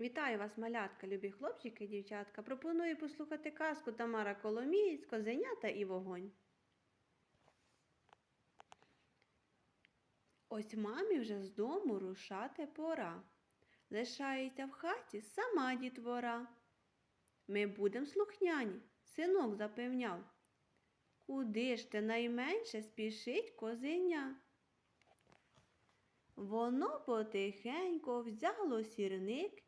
Вітаю вас, малятка, любі хлопчики і дівчатка. Пропоную послухати казку Тамара Коломієць, Козенята і вогонь. Ось мамі вже з дому рушати пора. Лишається в хаті сама дітвора. Ми будем слухняні, синок запевняв. Куди ж ти найменше спішить козеня? Воно потихенько взяло сірник,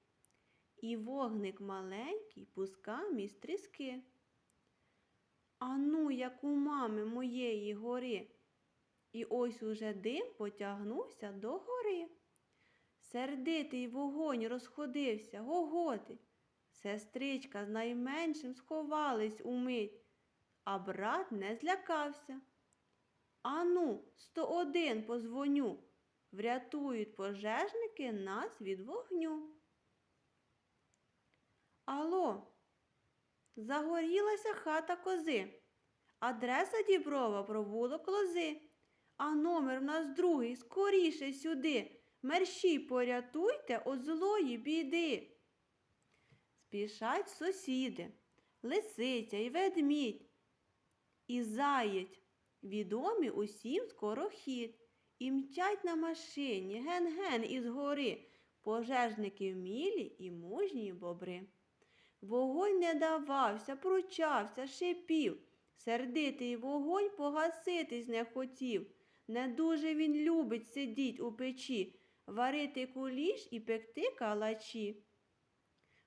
і вогник маленький пускав між тріски. А ну, як у мами моєї гори, і ось уже дим потягнувся до гори. Сердитий вогонь розходився, гоготи. Сестричка з найменшим сховались умить, а брат не злякався. Ану, 101 позвоню, врятують пожежники нас від вогню. Алло, загорілася хата кози. Адреса Діброва, провулок лози. А номер в нас другий, скоріше сюди. Мерщій порятуйте от злої біди. Спішать сусіди, лисиця і ведмідь, і заєць, відомі усім скорохід, і мчать на машині ген-ген із гори, пожежники вмілі і мужні бобри. Вогонь не давався, пручався, шипів. Сердитий вогонь погаситись не хотів. Не дуже він любить сидіть у печі, варити куліш і пекти калачі.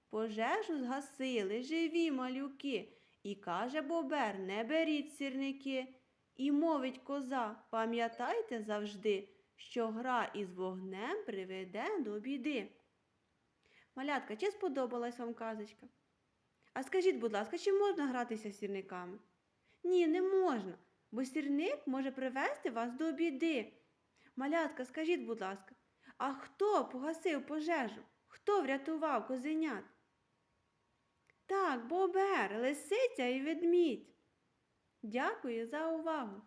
Пожежу згасили живі малюки, і каже бобер, не беріть сірники. І мовить коза, пам'ятайте завжди, що гра із вогнем приведе до біди. Малятка, чи сподобалась вам казочка? А скажіть, будь ласка, чи можна гратися з сірниками? Ні, не можна, бо сірник може привести вас до біди. Малятка, скажіть, будь ласка, а хто погасив пожежу? Хто врятував козенят? Так, бобер, лисиця і ведмідь. Дякую за увагу.